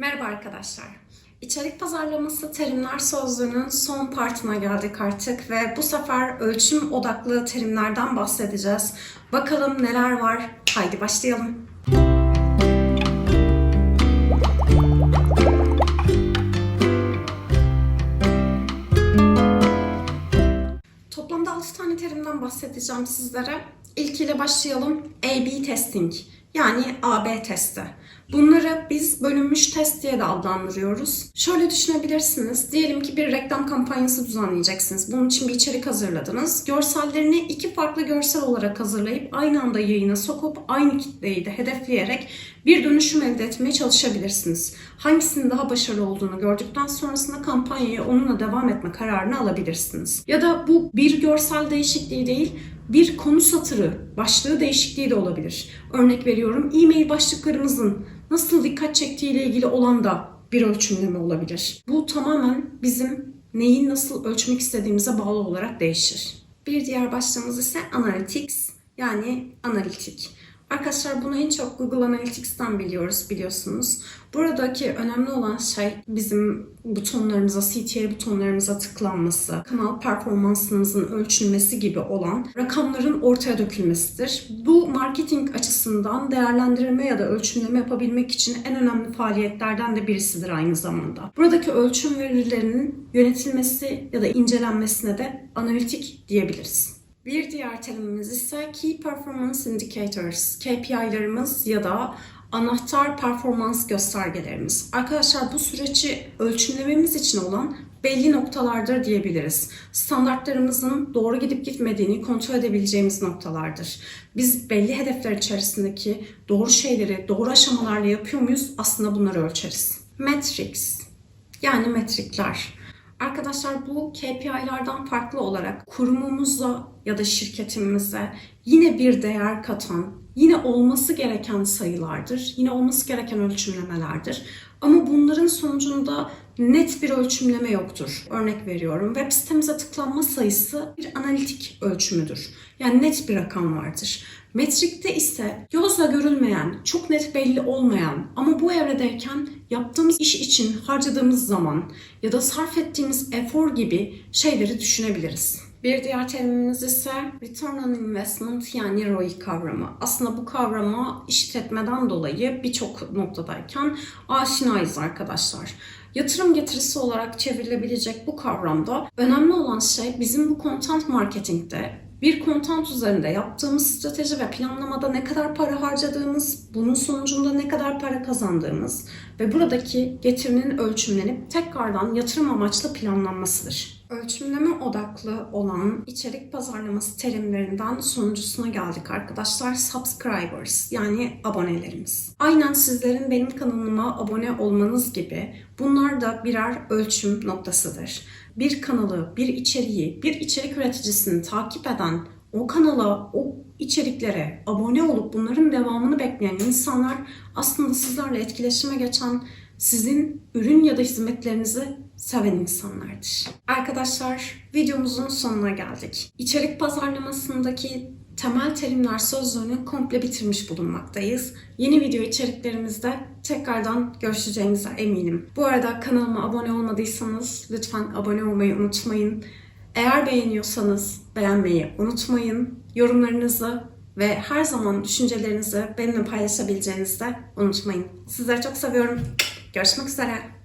Merhaba arkadaşlar. İçerik pazarlaması terimler sözlüğünün son partına geldik artık ve bu sefer ölçüm odaklı terimlerden bahsedeceğiz. Bakalım neler var? Haydi başlayalım. Toplamda 6 tane terimden bahsedeceğim sizlere. İlkiyle başlayalım. A-B testing yani AB testi. Bunları biz bölünmüş test diye de adlandırıyoruz. Şöyle düşünebilirsiniz. Diyelim ki bir reklam kampanyası düzenleyeceksiniz. Bunun için bir içerik hazırladınız. Görsellerini iki farklı görsel olarak hazırlayıp aynı anda yayına sokup aynı kitleyi de hedefleyerek bir dönüşüm elde etmeye çalışabilirsiniz. Hangisinin daha başarılı olduğunu gördükten sonrasında kampanyaya onunla devam etme kararını alabilirsiniz. Ya da bu bir görsel değişikliği değil, bir konu satırı, başlığı değişikliği de olabilir. Örnek veriyorum, e-mail başlıklarımızın nasıl dikkat çektiği ile ilgili olan da bir ölçümleme olabilir. Bu tamamen bizim neyi nasıl ölçmek istediğimize bağlı olarak değişir. Bir diğer başlığımız ise Analytics yani analitik. Arkadaşlar bunu en çok Google Analytics'ten biliyoruz biliyorsunuz. Buradaki önemli olan şey bizim butonlarımıza, CTA butonlarımıza tıklanması, kanal performansımızın ölçülmesi gibi olan rakamların ortaya dökülmesidir. Bu marketing açısından değerlendirme ya da ölçümleme yapabilmek için en önemli faaliyetlerden de birisidir aynı zamanda. Buradaki ölçüm verilerinin yönetilmesi ya da incelenmesine de analitik diyebiliriz. Bir diğer terimimiz ise Key Performance Indicators, KPI'larımız ya da anahtar performans göstergelerimiz. Arkadaşlar bu süreci ölçümlememiz için olan belli noktalardır diyebiliriz. Standartlarımızın doğru gidip gitmediğini kontrol edebileceğimiz noktalardır. Biz belli hedefler içerisindeki doğru şeyleri doğru aşamalarla yapıyor muyuz? Aslında bunları ölçeriz. Metrics yani metrikler. Arkadaşlar bu KPI'lardan farklı olarak kurumumuza ya da şirketimize yine bir değer katan, yine olması gereken sayılardır, yine olması gereken ölçümlemelerdir. Ama bunların sonucunda net bir ölçümleme yoktur. Örnek veriyorum. Web sitemize tıklanma sayısı bir analitik ölçümüdür. Yani net bir rakam vardır. Metrikte ise gözle görülmeyen, çok net belli olmayan ama bu evredeyken yaptığımız iş için harcadığımız zaman ya da sarf ettiğimiz efor gibi şeyleri düşünebiliriz. Bir diğer terimimiz ise Return on Investment yani ROI kavramı. Aslında bu kavrama işletmeden dolayı birçok noktadayken aşinayız arkadaşlar. Yatırım getirisi olarak çevrilebilecek bu kavramda önemli olan şey bizim bu content marketingde bir kontent üzerinde yaptığımız strateji ve planlamada ne kadar para harcadığımız, bunun sonucunda ne kadar para kazandığımız ve buradaki getirinin ölçümlenip tekrardan yatırım amaçlı planlanmasıdır. Ölçümleme odaklı olan içerik pazarlaması terimlerinden sonuncusuna geldik arkadaşlar. Subscribers yani abonelerimiz. Aynen sizlerin benim kanalıma abone olmanız gibi bunlar da birer ölçüm noktasıdır bir kanalı, bir içeriği, bir içerik üreticisini takip eden, o kanala, o içeriklere abone olup bunların devamını bekleyen insanlar aslında sizlerle etkileşime geçen, sizin ürün ya da hizmetlerinizi seven insanlardır. Arkadaşlar videomuzun sonuna geldik. İçerik pazarlamasındaki temel terimler sözlüğünü komple bitirmiş bulunmaktayız. Yeni video içeriklerimizde tekrardan görüşeceğinize eminim. Bu arada kanalıma abone olmadıysanız lütfen abone olmayı unutmayın. Eğer beğeniyorsanız beğenmeyi unutmayın. Yorumlarınızı ve her zaman düşüncelerinizi benimle paylaşabileceğinizi de unutmayın. Sizleri çok seviyorum. Görüşmek üzere.